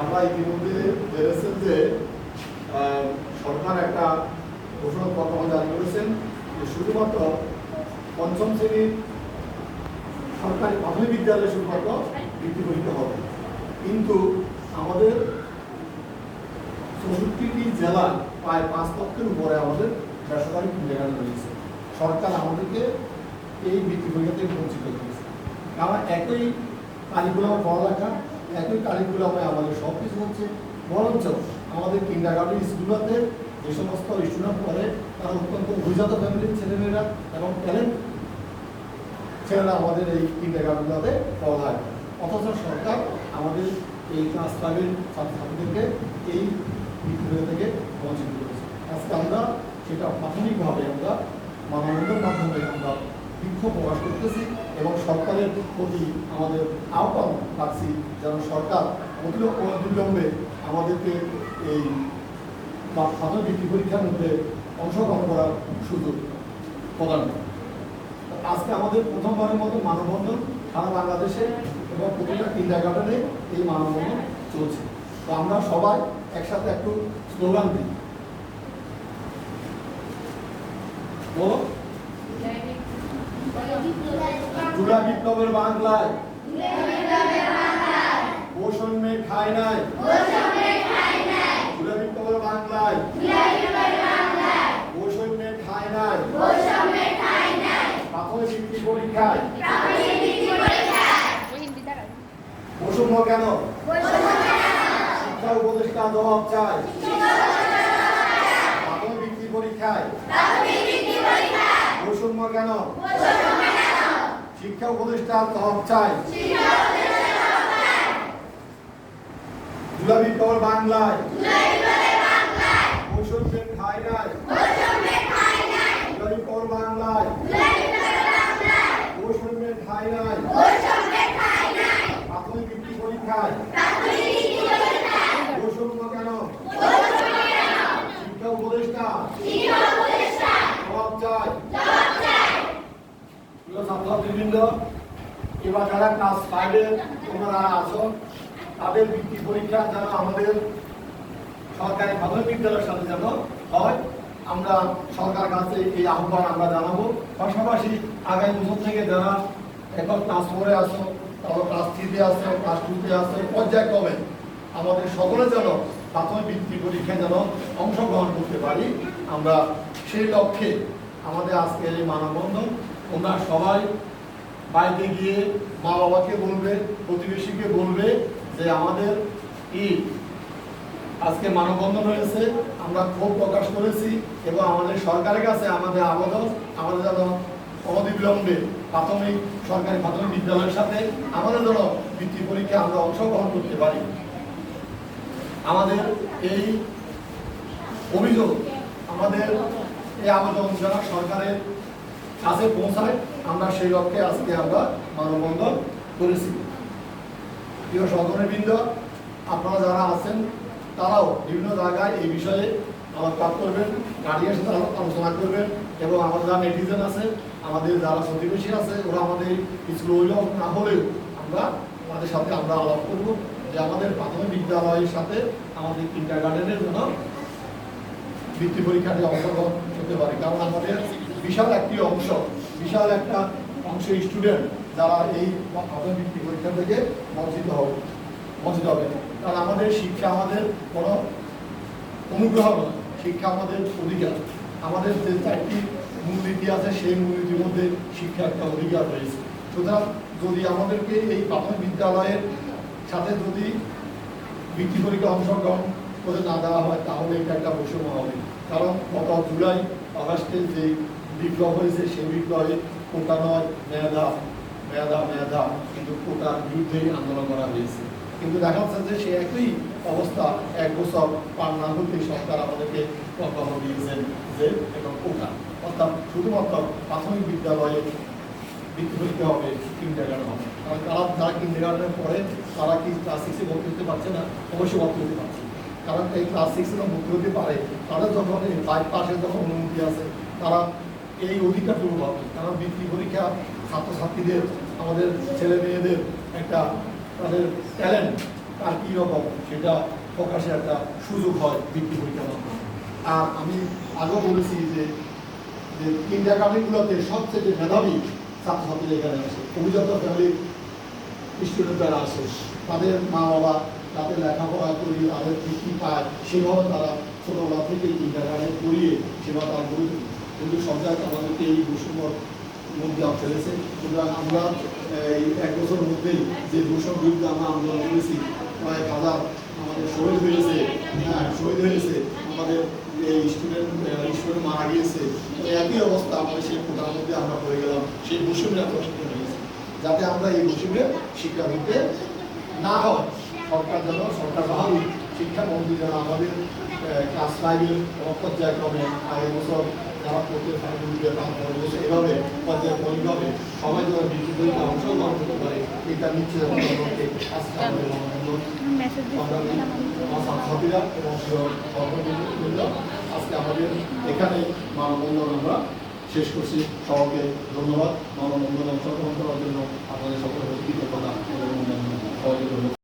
আমরা ইতিমধ্যে জেনেছেন যে সরকার একটা ঘোষণা ঘোষণাপত্র জারি করেছেন যে শুধুমাত্র পঞ্চম শ্রেণির সরকারি প্রাথমিক বিদ্যালয়ে শুধুমাত্র বৃত্তি পরীক্ষা হবে। কিন্তু আমাদের চৌষট্টিটি জেলা প্রায় পাঁচ লক্ষের উপরে আমাদের বেসরকারি কিন্ডারগার্টেন রয়েছে। সরকার আমাদেরকে এই বৃত্তি পরীক্ষা থেকে বঞ্চিত করেছে কারণ একই কারিকুলাম পড়ালেখা একই কারিকুলামে আমাদের সব কিছু হচ্ছে। বরঞ্চ আমাদের কিন্ডারগার্টেন স্কুলগুলোতে যে সমস্ত স্টুডেন্ট পড়ে, তারা অত্যন্ত অভিজাত ফ্যামিলির ছেলেমেয়েরা এবং ট্যালেন্ট ছেলেরা আমাদের এই কিন্ডারগার্টেনগুলোতে পড়ায়। অথচ সরকার আমাদের এই ক্লাস ফাইভের ছাত্রছাত্রীদেরকে এই বৃত্তিগুলো থেকে বঞ্চিত করেছে। আজকে আমরা সেটা প্রাথমিকভাবে আমরা মানবন্ধের মাধ্যমে আমরা বিক্ষোভ প্রকাশ করতেছি এবং সরকারের প্রতি আমাদের আহ্বান রাখছি। যেন সরকার অবিলম্বে আমাদেরকে এই প্রাথমিক বৃত্তি পরীক্ষার মধ্যে অংশগ্রহণ করার সুযোগ প্রদান করে। আজকে আমাদের প্রথমবারের মতো মানববন্ধন সারা বাংলাদেশে এবং প্রতিটা কিন্ডার গার্ডেনে এই মানববন্ধন চলছে। তো আমরা সবাই একসাথে একটু স্লোগান দিই। ও জুড়া বিপ্লবের বাংলায়। বৈষম্যে খায় নাই। জুড়া বিপ্লবের বাংলায়। বৈষম্যে খায় নাই। পোষণ মে খায় নাই। প্রাথমিক বৃত্তি পরীক্ষায়। বৈষম্য কেন? শিক্ষা উপদেষ্টা জবাব চাই। প্রাথমিক বৃত্তি পরীক্ষায়। বৈষম্য কেন? শিক্ষা উপদেষ্টা জবাব চাই। জুলাবি কর বাংলায়। বৈষম্যের খাই নাই। জুলাবি কর বাংলায়। বৈষম্যের খাই নাই। প্রাথমিক বৃত্তি পরীক্ষায় বৈষম্য কেন? শিক্ষা উপদেষ্টা। জবাব চাই। ছাত্রছাত্রীবৃন্দ এবার যারা ক্লাস ফাইভে তোমরা যারা আছো তাদের বৃত্তি পরীক্ষা যেন আমাদের সরকারি প্রাথমিক বিদ্যালয়ের সাথে যেন হয়, আমরা সরকার কাছে এই আহ্বান আমরা জানাব। পাশাপাশি আগামী বছর থেকে যারা এখন ক্লাস ফোরে আসো তারপর ক্লাস থ্রিতে আসো ক্লাস টুতে আসো পর্যায়ক্রমে আমাদের সকলে যেন প্রাথমিক বৃত্তি পরীক্ষায় যেন অংশগ্রহণ করতে পারি, আমরা সেই লক্ষ্যে আমাদের আজকের এই মানববন্ধন। তোমরা সবাই বাড়িতে গিয়ে মা বাবাকে বলবে, প্রতিবেশীকে বলবে যে আমাদের ঈদ আজকে মানববন্ধন হয়েছে, আমরা ক্ষোভ প্রকাশ করেছি এবং আমাদের সরকারের কাছে আমাদের আবেদন, আমাদের যেন অনতিবিলম্বে প্রাথমিক সরকারি প্রাথমিক বিদ্যালয়ের সাথে আমাদের যেন বৃত্তি পরীক্ষায় আমরা অংশগ্রহণ করতে পারি। আমাদের এই অভিযোগ, আমাদের এই আবেদন যেন সরকারের কাছে পৌঁছায়, আমরা সেই লক্ষ্যে আজকে আমরা মানববন্ধন করেছি। প্রিয় সহকর্মীবৃন্দ, আপনারা যারা আছেন, তারাও বিভিন্ন জায়গায় এই বিষয়ে আলোকপাত করবেন গার্ডিয়ানের সাথে আলোচনা করবেন এবং আমাদের যারা নেটিজেন আছে, আমাদের যারা প্রতিবেশী আছে, ওরা আমাদের স্কুল অভিভাবক না হলেও আমরা তাদের সাথে আমরা আলাপ করব যে আমাদের প্রাথমিক বিদ্যালয়ের সাথে আমাদের কিন্ডার গার্ডেনের জন্য বৃত্তি পরীক্ষাটি অংশগ্রহণ করতে পারে। কারণ আমাদের বিশাল একটি অংশ, বিশাল একটা অংশ স্টুডেন্ট যারা এই বৃত্তি পরীক্ষা থেকে বঞ্চিত হবে বঞ্চিত হবে। কারণ আমাদের শিক্ষা আমাদের কোনো অনুগ্রহ নয়, শিক্ষা আমাদের অধিকার। আমাদের যে চারটি মূলনীতি আছে, সেই মূলনীতির মধ্যে শিক্ষা একটা অধিকার রয়েছে। সুতরাং যদি আমাদেরকে এই প্রাথমিক বিদ্যালয়ের সাথে যদি বৃত্তি পরীক্ষা অংশগ্রহণ করে না দেওয়া হয়, তাহলে এটা একটা বৈষম্য হবে। কারণ গত জুলাই, আগস্টে যে বিপ্লব হয়েছে, সেই বিপ্লবে কোটা নয় মেধা মেধা মেধা কিন্তু কোটার বিরুদ্ধেই আন্দোলন করা হয়েছে। কিন্তু দেখা যাচ্ছে যে সে একই অবস্থা এক বছর পার না হতেই সরকার আমাদেরকে প্রজ্ঞাপন দিয়েছেন যে এটা কোটা। অর্থাৎ শুধুমাত্র প্রাথমিক বিদ্যালয়ে বৃত্তি পরীক্ষা হবে কিন্ডার গার্ডেন হবে। কারণ তারা, যারা কিন্ডার গার্ডেনে পড়ে, তারা কি ক্লাস সিক্সে ভর্তি হতে পারছে না? অবশ্যই ভর্তি হতে পারছে। কারণ এই ক্লাস সিক্সে ভর্তি হতে পারে, তাদের যখন ফাইভ পাসের যখন অনুমতি আছে, তারা এই অধিকারটুকু পাবে। কারণ বৃত্তি পরীক্ষা ছাত্রছাত্রীদের, আমাদের ছেলে মেয়েদের একটা তাদের ট্যালেন্ট তার কী রকম, সেটা প্রকাশে একটা সুযোগ হয় বৃত্তি পরীক্ষার মাধ্যমে আর আমি আগেও বলেছি যে যে কামিগুলোতে সবচেয়ে মেধাবী ছাত্রছাত্রীরা এখানে আসে অভিজাত ফ্যামিলির স্টুডেন্টরা আসে তাদের মা বাবা তাদের লেখাপড়া করিয়ে তাদের বৃত্তি পায় সেভাবে তারা ছোটোবেলা থেকে ইন্টারগার্ডে করিয়ে সেভাবে তারা গড়ে তোলে। কিন্তু সরকার আমাদেরকে এই বৈষম্যর মধ্যে ফেলেছে সুতরাং আমরা, এই এক বছর মধ্যেই যে বৈষম্য বিরুদ্ধে আমরা আন্দোলন করেছি কয়েক হাজার আমাদের শহীদ হয়েছে হ্যাঁ শহীদ হয়েছে, আমাদের এই স্টুডেন্ট স্টুডেন্ট মারা গিয়েছে। একই অবস্থা আমাদের সেই কোটার মধ্যে আমরা পড়ে গেলাম। সেই বৈষম্যের এত শিক্ষা হয়েছে যাতে আমরা এই বৈষম্যের শিক্ষা দিতে না হয়, সরকার যেন, সরকার বাহাদুর শিক্ষামন্ত্রী যেন আমাদের ক্লাস ফাইভের পর্যায়ক্রমে আগের বছর যারা করতে বা সবাই যারা অংশগ্রহণ করতে পারে, এটা নিশ্চিত আজকে আমাদের এবং আজকে আমাদের এখানে মানববন্ধন আমরা শেষ করছি। সবাইকে ধন্যবাদ। মানবন্ধন অংশগ্রহণ করার জন্য আপনাদের সকলের কৃতজ্ঞতা এবং সবাইকে ধন্যবাদ।